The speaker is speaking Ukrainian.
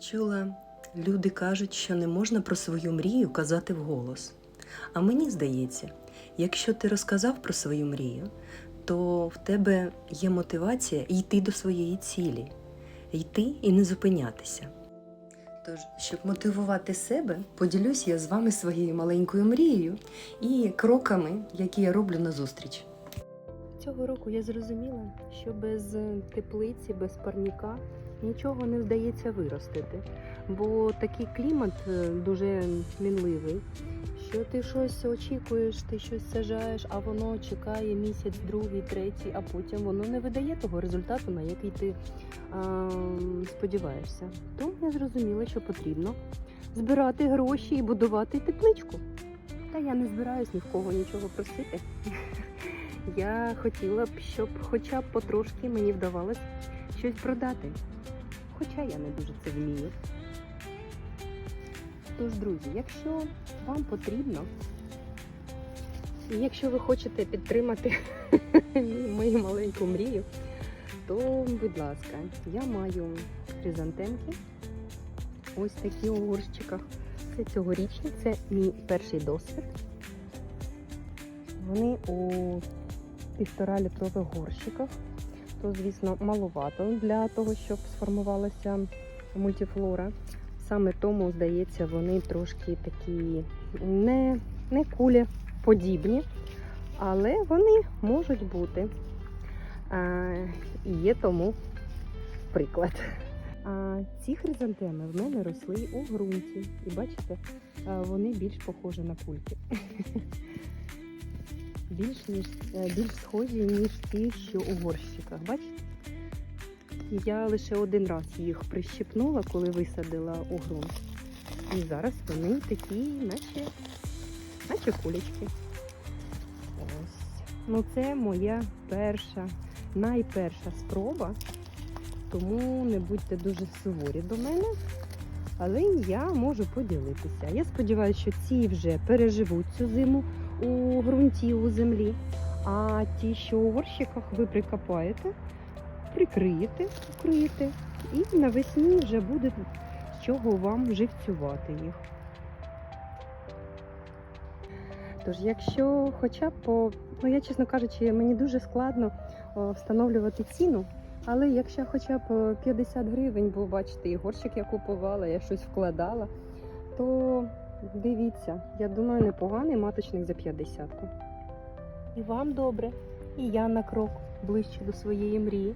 Чула, люди кажуть, що не можна про свою мрію казати вголос. А мені здається, якщо ти розказав про свою мрію, то в тебе є мотивація йти до своєї цілі, йти і не зупинятися. Тож, щоб мотивувати себе, поділюсь я з вами своєю маленькою мрією і кроками, які я роблю назустріч. Цього року я зрозуміла, що без теплиці, без парніка нічого не вдається виростити. Бо такий клімат е, дуже мінливий, що ти щось очікуєш, ти щось сажаєш, а воно чекає місяць, другий, третій, а потім воно не видає того результату, на який ти а, сподіваєшся. Тому я зрозуміла, що потрібно збирати гроші і будувати тепличку. Та я не збираюсь ні в кого нічого просити. Я хотіла б, щоб хоча б потрошки мені вдавалось щось продати. Хоча я не дуже це вмію. Тож, друзі, якщо вам потрібно, якщо ви хочете підтримати мою маленьку мрію, то, будь ласка, я маю хризантемки. Ось такі у горщиках. Це цьогорічні, це мій перший досвід. Вони у півтора літрових горщиках. То, звісно, маловато для того, щоб сформувалася мультифлора. Саме тому, здається, вони трошки такі не, не кулі подібні, але вони можуть бути. А, і є тому приклад. А ці хризантеми в мене росли у ґрунті. І бачите, вони більш похожі на кульки. Більш, ніж, е, більш схожі, ніж ті, що у горщиках. Бачите? Я лише один раз їх прищипнула, коли висадила у ґрунт. І зараз вони такі, наче, наче кулечки. Ось. Ну, це моя перша, найперша спроба. Тому не будьте дуже суворі до мене. Але я можу поділитися. Я сподіваюся, що ці вже переживуть цю зиму у ґрунті, у землі. А ті, що у горщиках, ви прикопаєте, прикриєте, укриєте, і навесні вже буде з чого вам живцювати їх. Тож, якщо хоча б по, ну я чесно кажучи, мені дуже складно встановлювати ціну. Але якщо хоча б 50 гривень, бо бачите, і горщик я купувала, я щось вкладала, дивіться, я думаю, непоганий маточник за 50. І вам добре, і я на крок ближче до своєї мрії.